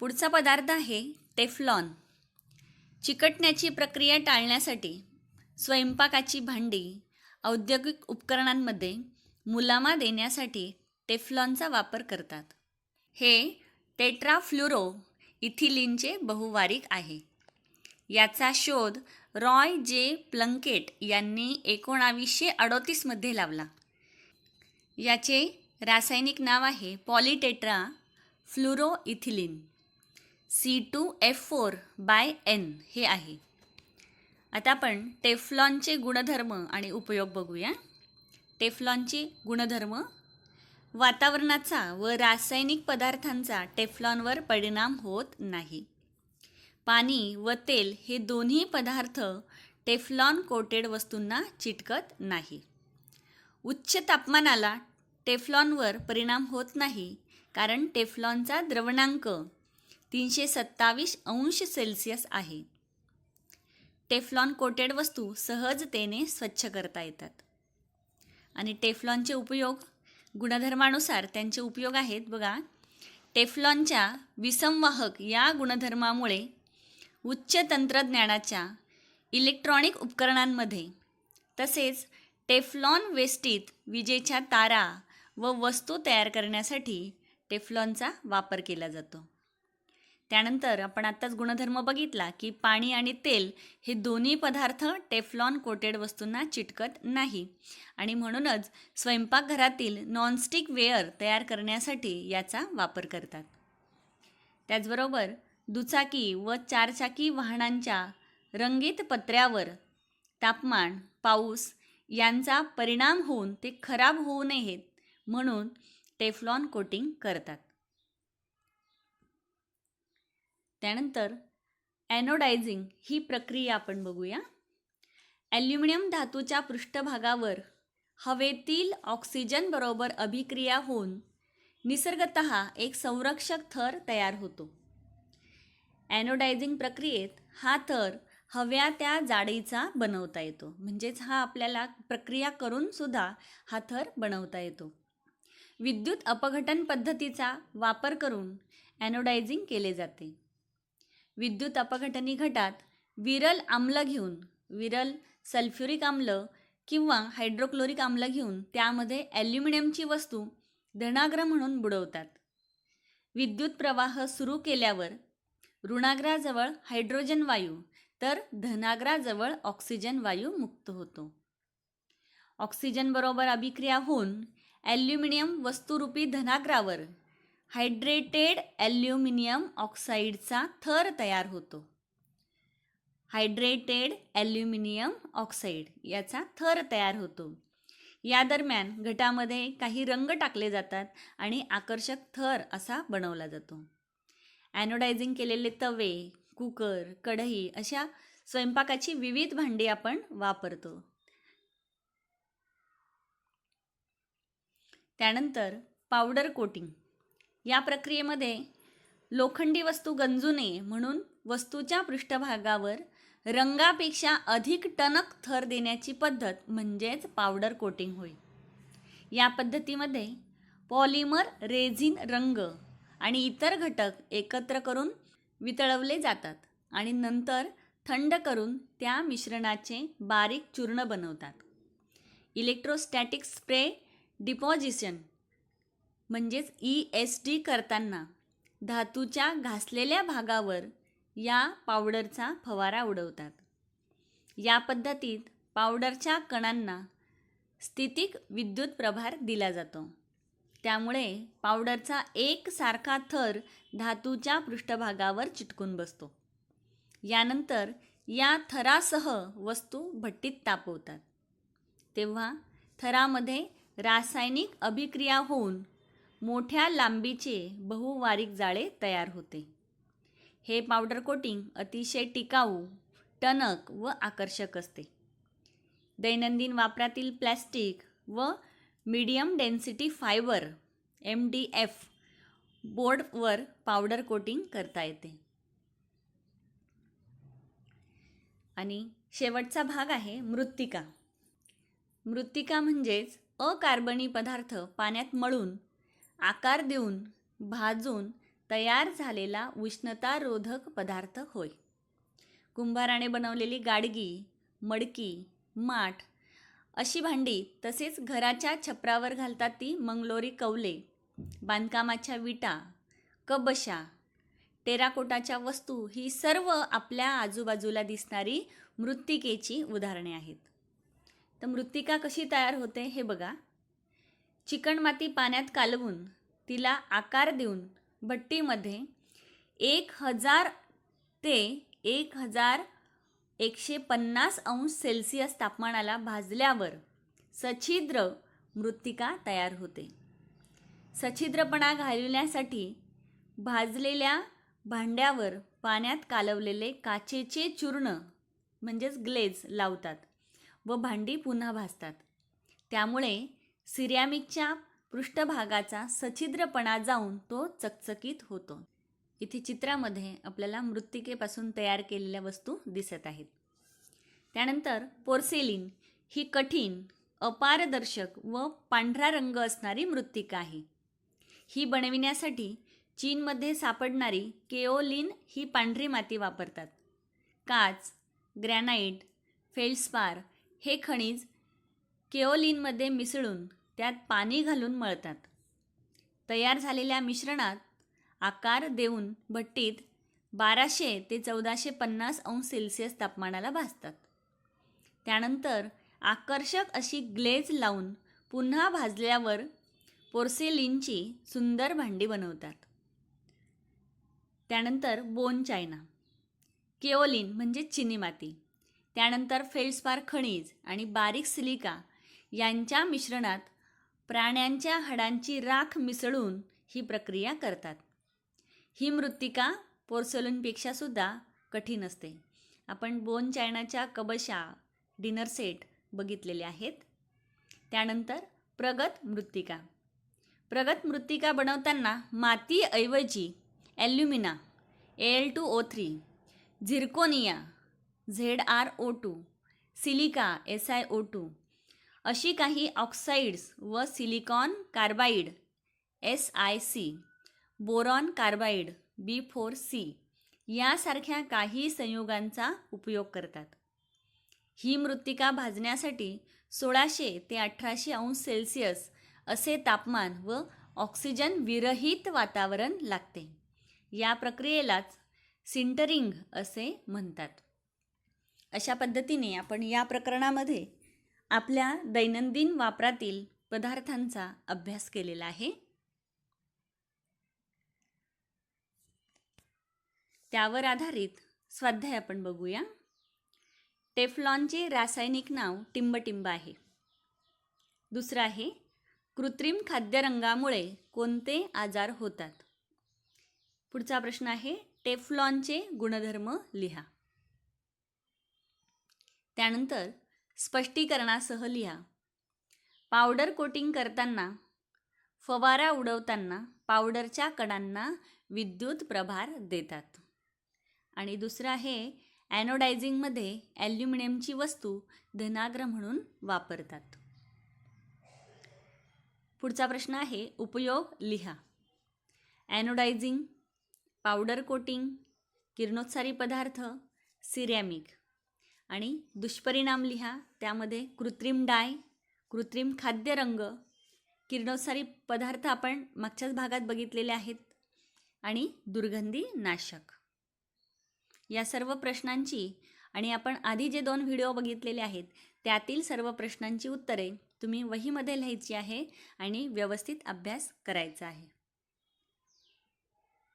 पुढचा पदार्थ आहे टेफ्लॉन. चिकटण्याची प्रक्रिया टाळण्यासाठी स्वयंपाकाची भांडी औद्योगिक उपकरणांमध्ये मुलामा देण्यासाठी टेफ्लॉनचा वापर करतात. हे टेट्राफ्लुरो इथिलिनचे बहुवारिक आहे. याचा शोध रॉय जे प्लंकेट यांनी एकोणावीसशे अडोतीसमध्ये लावला. याचे रासायनिक नाव आहे polytetrafluoroethylene. C two F four by N हे आहे. आता आपण टेफ्लॉनचे गुणधर्म आणि उपयोग बघूया. टेफ्लॉनचे गुणधर्म वातावरणाचा व रासायनिक पदार्थांचा टेफ्लॉनवर परिणाम होत नाही. पाणी व तेल हे दोन्ही पदार्थ टेफ्लॉन कोटेड वस्तूंना चिटकत नाही. उच्च तापमानाला टेफ्लॉनवर परिणाम होत नाही कारण टेफ्लॉनचा द्रवणांक तीनशे सत्तावीस अंश सेल्सिअस आहे. टेफ्लॉन कोटेड वस्तू सहजतेने स्वच्छ करता येतात. आणि टेफ्लॉनचे उपयोग गुणधर्मानुसार त्यांचे उपयोग आहेत. बघा टेफ्लॉनच्या विसंवाहक या गुणधर्मामुळे उच्च तंत्रज्ञानाच्या इलेक्ट्रॉनिक उपकरणांमध्ये तसेच टेफ्लॉन वेस्टीत विजेच्या तारा व वस्तू तयार करण्यासाठी टेफ्लॉनचा वापर केला जातो. त्यानंतर आपण आत्ताच गुणधर्म बघितला की पाणी आणि तेल हे दोन्ही पदार्थ टेफ्लॉन कोटेड वस्तूंना चिटकत नाही. आणि म्हणूनच स्वयंपाकघरातील नॉनस्टिक वेअर तयार करण्यासाठी याचा वापर करतात. त्याचबरोबर दुचाकी व चारचाकी वाहनांच्या रंगीत पत्र्यावर तापमान पाऊस यांचा परिणाम होऊन ते खराब होऊ नयेत म्हणून टेफ्लॉन कोटिंग करतात. त्यानंतर ॲनोडायझिंग ही प्रक्रिया आपण बघूया. ॲल्युमिनियम धातूच्या पृष्ठभागावर हवेतील ऑक्सिजनबरोबर अभिक्रिया होऊन निसर्गत एक संरक्षक थर तयार होतो. ॲनोडायझिंग प्रक्रियेत हा थर हव्या त्या जाडीचा बनवता येतो. म्हणजेच हा आपल्याला प्रक्रिया करूनसुद्धा हा थर बनवता येतो. विद्युत अपघटन पद्धतीचा वापर करून ॲनोडायझिंग केले जाते. विद्युत अपघटनी घटात विरल आम्ल घेऊन विरल सल्फ्युरिक आम्ल किंवा हायड्रोक्लोरिक आम्ल घेऊन त्यामध्ये ॲल्युमिनियमची वस्तू धनाग्र म्हणून बुडवतात. विद्युत प्रवाह सुरू केल्यावर ऋणाग्राजवळ हायड्रोजन वायू तर धनाग्राजवळ ऑक्सिजन वायू मुक्त होतो. ऑक्सिजनबरोबर अभिक्रिया होऊन ॲल्युमिनियम वस्तुरूपी धनाग्रावर हायड्रेटेड ॲल्युमिनियम ऑक्साईडचा थर तयार होतो. हायड्रेटेड ॲल्युमिनियम ऑक्साईड याचा थर तयार होतो. या दरम्यान घटामध्ये काही रंग टाकले जातात आणि आकर्षक थर असा बनवला जातो. ॲनोडायझिंग केलेले तवे कुकर कढई अशा स्वयंपाकाची विविध भांडी आपण वापरतो. त्यानंतर पावडर कोटिंग. या प्रक्रियेमध्ये लोखंडी वस्तू गंजू नये म्हणून वस्तूच्या पृष्ठभागावर रंगापेक्षा अधिक टणक थर देण्याची पद्धत म्हणजेच पावडर कोटिंग होय. या पद्धतीमध्ये पॉलिमर रेझिन रंग आणि इतर घटक एकत्र करून वितळवले जातात आणि नंतर थंड करून त्या मिश्रणाचे बारीक चूर्ण बनवतात. इलेक्ट्रोस्टॅटिक स्प्रे डिपॉझिशन म्हणजेच ई एस डी करताना धातूच्या घासलेल्या भागावर या पावडरचा फवारा उडवतात. या पद्धतीत पावडरच्या कणांना स्थितिक विद्युत प्रभार दिला जातो. त्यामुळे पावडरचा एकसारखा थर धातूच्या पृष्ठभागावर चिटकून बसतो. यानंतर या थरासह वस्तू भट्टीत तापवतात. तेव्हा थरामध्ये रासायनिक अभिक्रिया होऊन मोठ्या लांबीचे बहुवारिक जाळे तयार होते. हे पावडर कोटिंग अतिशय टिकाऊ टणक व आकर्षक असते. दैनंदिन वापरातील प्लॅस्टिक व medium density fibre M D F बोर्डवर पावडर कोटिंग करता येते. आणि शेवटचा भाग आहे मृत्तिका मृत्तिका म्हणजेच अकार्बनी पदार्थ पाण्यात मळून आकार देऊन भाजून तयार झालेला उष्णतारोधक पदार्थ होय. कुंभाराने बनवलेली गाडगी मडकी माठ अशी भांडी तसेच घराच्या छपरावर घालतात ती मंगलोरी कवले बांधकामाच्या विटा कबशा टेराकोटाच्या वस्तू ही सर्व आपल्या आजूबाजूला दिसणारी मृत्तिकेची उदाहरणे आहेत. तर मृत्तिका कशी तयार होते हे बघा. चिकणमाती पाण्यात कालवून तिला आकार देऊन भट्टीमध्ये एक हजार ते एक हजार एकशे पन्नास अंश सेल्सिअस तापमानाला भाजल्यावर सछिद्र मृत्तिका तयार होते. सछिद्रपणा घालवण्यासाठी भाजलेल्या भांड्यावर पाण्यात कालवलेले काचेचे चूर्ण म्हणजेच ग्लेज लावतात व भांडी पुन्हा भाजतात. त्यामुळे सिरॅमिकच्या पृष्ठभागाचा सछिद्रपणा जाऊन तो चकचकीत होतो. इथे चित्रामध्ये आपल्याला मृत्तिकेपासून तयार केलेल्या वस्तू दिसत आहेत. त्यानंतर पोर्सेलिन ही कठीण अपारदर्शक व पांढरा रंग असणारी मृत्तिका आहे. ही बनविण्यासाठी चीनमध्ये सापडणारी केओलिन ही पांढरी माती वापरतात. काच ग्रॅनाईट फेल्स्पार हे खनिज केओलिनमध्ये मिसळून त्यात पाणी घालून मळतात. तयार झालेल्या मिश्रणात आकार देऊन भट्टीत बाराशे ते चौदाशे पन्नास अंश सेल्सिअस तापमानाला भाजतात. त्यानंतर आकर्षक अशी ग्लेज लावून पुन्हा भाजल्यावर पोर्सेलिनची सुंदर भांडी बनवतात. त्यानंतर बोन चायना केओलिन म्हणजे चिनी माती त्यानंतर फेल्स्पार खनिज आणि बारीक सिलिका यांच्या मिश्रणात प्राण्यांच्या हाडांची राख मिसळून ही प्रक्रिया करतात. ही मृत्तिका पोर्सोलनपेक्षा सुद्धा कठीण असते. आपण बोन चायनाच्या कबशा डिनर सेट बघितलेले आहेत. त्यानंतर प्रगत मृत्तिका प्रगत मृत्तिका बनवताना मातीऐवजी alumina L two O three zirconia Z R O two silica S I O two अशी काही ऑक्साईड्स व silicon carbide S I C boron carbide B four C यासारख्या काही संयुगांचा उपयोग करतात. ही मृत्तिका भाजण्यासाठी सोळाशे ते अठराशे अंश सेल्सिअस असे तापमान व ऑक्सिजन विरहित वातावरण लागते. या प्रक्रियेलाच सिंटरिंग असे म्हणतात. अशा पद्धतीने आपण या प्रकरणामध्ये आपल्या दैनंदिन वापरातील पदार्थांचा अभ्यास केलेला आहे. त्यावर आधारित स्वाध्याय आपण बघूया. टेफ्लॉनचे रासायनिक नाव टिंबटिंब आहे. दुसरं आहे कृत्रिम खाद्यरंगामुळे कोणते आजार होतात? पुढचा प्रश्न आहे टेफलॉनचे गुणधर्म लिहा. त्यानंतर स्पष्टीकरणासह लिहा. पावडर कोटिंग करताना फवारा उडवताना पावडरच्या कडांना विद्युत प्रभार देतात. आणि दुसरं आहे ॲनोडायझिंगमध्ये ॲल्युमिनियमची वस्तू धनाग्र म्हणून वापरतात. पुढचा प्रश्न आहे उपयोग लिहा. ॲनोडायझिंग पावडर कोटिंग किरणोत्सारी पदार्थ सिरॅमिक आणि दुष्परिणाम लिहा. त्यामध्ये कृत्रिम डाय कृत्रिम खाद्यरंग किरणोत्सारी पदार्थ आपण मागच्याच भागात बघितलेले आहेत आणि दुर्गंधी नाशक. या सर्व प्रश्नांची आणि आपण आधी जे दोन व्हिडिओ बघितलेले आहेत त्यातील सर्व प्रश्नांची उत्तरे तुम्ही वहीमध्ये लिहायची आहे आणि व्यवस्थित अभ्यास करायचा आहे.